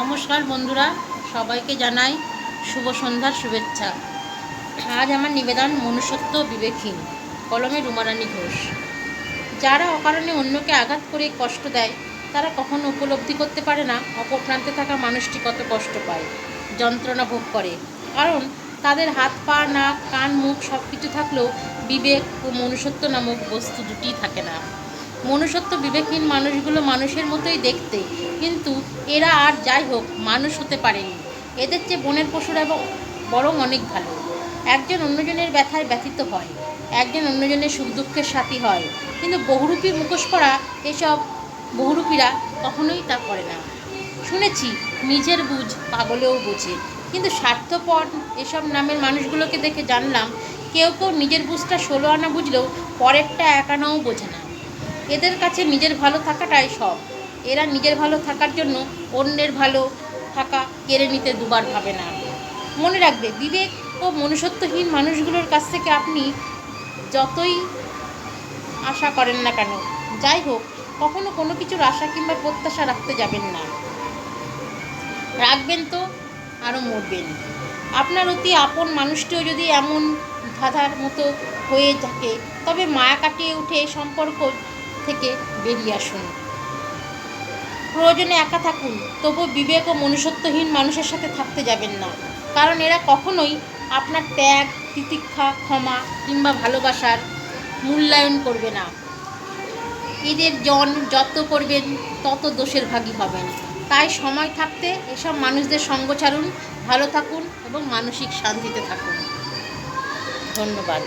নমস্কার বন্ধুরা, সবাইকে জানাই শুভ সন্ধ্যার শুভেচ্ছা। আজ আমার নিবেদন মনুষ্যত্ব বিবেকহীন, কলমে রুমারানী ঘোষ। যারা অকারণে অন্যকে আঘাত করে কষ্ট দেয়, তারা কখনো উপলব্ধি করতে পারে না, অপর প্রান্তে থাকা মানুষটি কত কষ্ট পায়, যন্ত্রণা ভোগ করে। কারণ তাদের হাত পা, নাক, কান, মুখ সব কিছু থাকলেও বিবেক ও মনুষ্যত্ব নামক বস্তু দুটিই থাকে না। মনুষ্যত্ব বিবেকহীন মানুষগুলো মানুষের মতোই দেখতে। কিন্তু এরা আর যাই হোক, মানুষ হতে পারেনি। এদের চেয়ে বনের পশুরা এবং বরং অনেক ভালো। একজন অন্যজনের ব্যথায় ব্যথিত হয়, একজন অন্যজনের সুখ দুঃখের সাথী হয়। কিন্তু বহুরূপী মুখোশ পরা এসব বহুরূপীরা কখনোই তা করে না। শুনেছি, নিজের বুঝ পাগলেও বোঝে। কিন্তু স্বার্থপর এসব নামের মানুষগুলোকে দেখে জানলাম, কেউ কেউ নিজের বুঝটা ষোলো আনা বুঝলেও পরেরটা এক আনাও বোঝে না। এদের কাছে নিজের ভালো থাকাটাই সব। এরা নিজের ভালো থাকার জন্য অন্যের ভালো থাকা কেড়ে নিতে দুবার ভাবে না। মনে রাখবে, বিবেক ও মনুষ্যত্বহীন মানুষগুলোর কাছ থেকে আপনি যতই আশা করেন না কেন, যাই হোক, কখনো কোনো কিছুর আশা কিংবা প্রত্যাশা রাখতে যাবেন না। রাখবেন তো, আরও মরবেন। আপনার অতি আপন মানুষটিও যদি এমন ধাঁধার মতো হয়ে থাকে, তবে মায়া কাটিয়ে উঠে সম্পর্ক থেকে বেরিয়ে আসুন। প্রয়োজনে একা থাকুন, তবু বিবেক ও মনুষ্যত্বহীন মানুষের সাথে থাকতে যাবেন না। কারণ এরা কখনোই আপনার ত্যাগ, তিতিক্ষা, ক্ষমা কিংবা ভালোবাসার মূল্যায়ন করবে না। এদের জন যত করবেন, তত দোষের ভাগী হবেন। তাই সময় থাকতে এসব মানুষদের সঙ্গ ছাড়ুন, ভালো থাকুন এবং মানসিক শান্তিতে থাকুন। ধন্যবাদ।